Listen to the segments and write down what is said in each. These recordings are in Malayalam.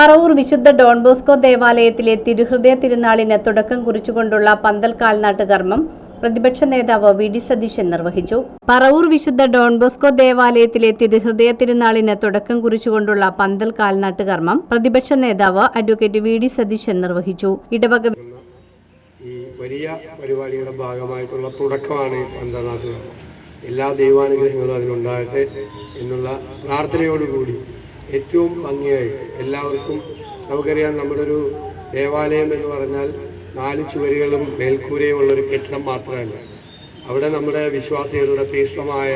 പറവൂർ വിശുദ്ധ ഡോൺ ബോസ്കോ ദേവാലയത്തിലെ തിരുഹൃദയ തിരുനാളിന് തുടക്കം കുറിച്ചുകൊണ്ടുള്ള പന്തൽ കാൽനാട്ട് കർമ്മം പ്രതിപക്ഷ നേതാവ് വി ഡി സതീശൻ നിർവഹിച്ചു. പറവൂർ വിശുദ്ധ ഡോൺ ബോസ്കോ ദേവാലയത്തിലെ തിരുഹൃദയ തിരുനാളിന് തുടക്കം കുറിച്ചുകൊണ്ടുള്ള പന്തൽ കാൽനാട്ട് കർമ്മം പ്രതിപക്ഷ നേതാവ് അഡ്വക്കേറ്റ് വി ഡി സതീശൻ നിർവഹിച്ചു. ഇടവക ഈ വലിയ പരിപാടിയുടെ ഭാഗമായിട്ടുള്ള തുടക്കമാണ് ഈ പന്തനാട്ടുക എല്ലാ ദൈവാനുഗ്രഹങ്ങളും അതിലുണ്ടാകട്ടെ എന്നുള്ള പ്രാർത്ഥനയോടുകൂടി ഏറ്റവും ഭംഗിയായിട്ട് എല്ലാവർക്കും നമുക്കറിയാം നമ്മുടെ ഒരു ദേവാലയം എന്ന് പറഞ്ഞാൽ നാല് ചുവരുകളും മേൽക്കൂരയും ഉള്ളൊരു കെട്ടിടം മാത്രമല്ല. അവിടെ നമ്മുടെ വിശ്വാസികളുടെ തീക്ഷ്ണമായ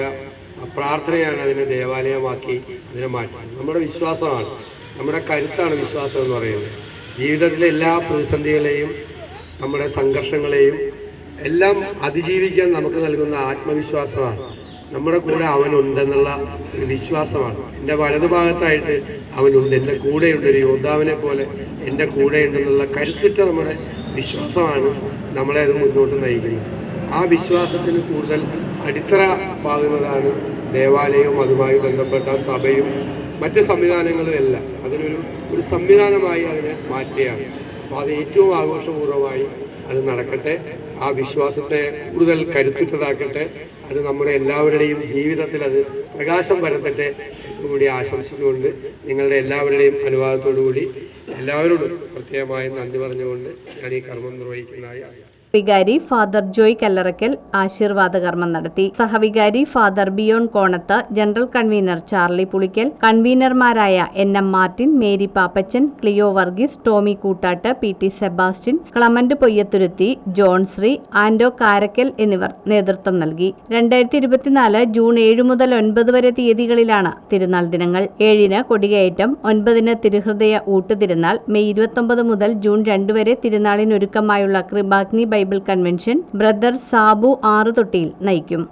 പ്രാർത്ഥനയാണ് അതിനെ ദേവാലയമാക്കി അതിനെ മാറ്റുന്നത്. നമ്മുടെ വിശ്വാസമാണ്. നമ്മുടെ കരുത്താണ് വിശ്വാസം എന്ന് പറയുന്നത്. ജീവിതത്തിലെ എല്ലാ പ്രതിസന്ധികളെയും നമ്മുടെ സംഘർഷങ്ങളെയും എല്ലാം അതിജീവിക്കാൻ നമുക്ക് നൽകുന്ന ആത്മവിശ്വാസമാണ്. നമ്മുടെ കൂടെ അവനുണ്ടെന്നുള്ള ഒരു വിശ്വാസമാണ്. എന്റെ വലതുഭാഗത്തായിട്ട് അവനുണ്ട്. എന്റെ കൂടെയുണ്ട്. ഒരു യോദ്ധാവിനെ പോലെ എന്റെ കൂടെയുണ്ടെന്നുള്ള കരുത്തുറ്റ നമ്മുടെ വിശ്വാസമാണ് നമ്മളെ അത് മുന്നോട്ട് നയിക്കുന്നത്. ആ വിശ്വാസത്തിന് കൂടുതൽ അടിത്തറ പാകുന്നതാണ് ദേവാലയവും അതുമായി ബന്ധപ്പെട്ട സഭയും മറ്റ് സംവിധാനങ്ങളും എല്ലാം. അതിനൊരു ഒരു സംവിധാനമായി അതിനെ മാറ്റുകയാണ്. അപ്പോൾ അത് ഏറ്റവും ആഘോഷപൂർവമായി അത് നടക്കട്ടെ. ആ വിശ്വാസത്തെ കൂടുതൽ കരുത്തുറ്റതാക്കട്ടെ. അത് നമ്മുടെ എല്ലാവരുടെയും ജീവിതത്തിൽ അത് പ്രകാശം വരത്തട്ടെ കൂടി ആശംസിച്ചുകൊണ്ട് നിങ്ങളുടെ എല്ലാവരുടെയും അനുവാദത്തോടു കൂടി എല്ലാവരോടും പ്രത്യേകമായി നന്ദി പറഞ്ഞുകൊണ്ട് ഞാൻ ഈ കർമ്മം നിർവഹിക്കുന്നതായി അറിയാം. വികാരി ഫാദർ ജോയ് കല്ലറക്കൽ ആശീർവാദ കർമ്മം നടത്തി. സഹവികാരി father Bion Konath general convener Charlie Pulickal കൺവീനർമാരായ N M Martin Mary Pappachan Cleo Varghese Tommy Koottatt P T Sebastian Clement Poyyathuruthy John Shri Ando Karakkal എന്നിവർ നേതൃത്വം നൽകി. രണ്ടായിരത്തി ഇരുപത്തിനാല് ജൂൺ ഏഴ് മുതൽ ഒൻപത് വരെ തീയതികളിലാണ് തിരുനാൾ ദിനങ്ങൾ. ഏഴിന് കൊടികയറ്റം ഒൻപതിന് തിരുഹൃദയ ഊട്ടുതിരുന്നാൾ മെയ് ഇരുപത്തൊമ്പത് മുതൽ ജൂൺ രണ്ട് വരെ തിരുനാളിനൊരുക്കമായുള്ള Krupagni Bible convention brother Sabu Aruthottiyil നയിക്കും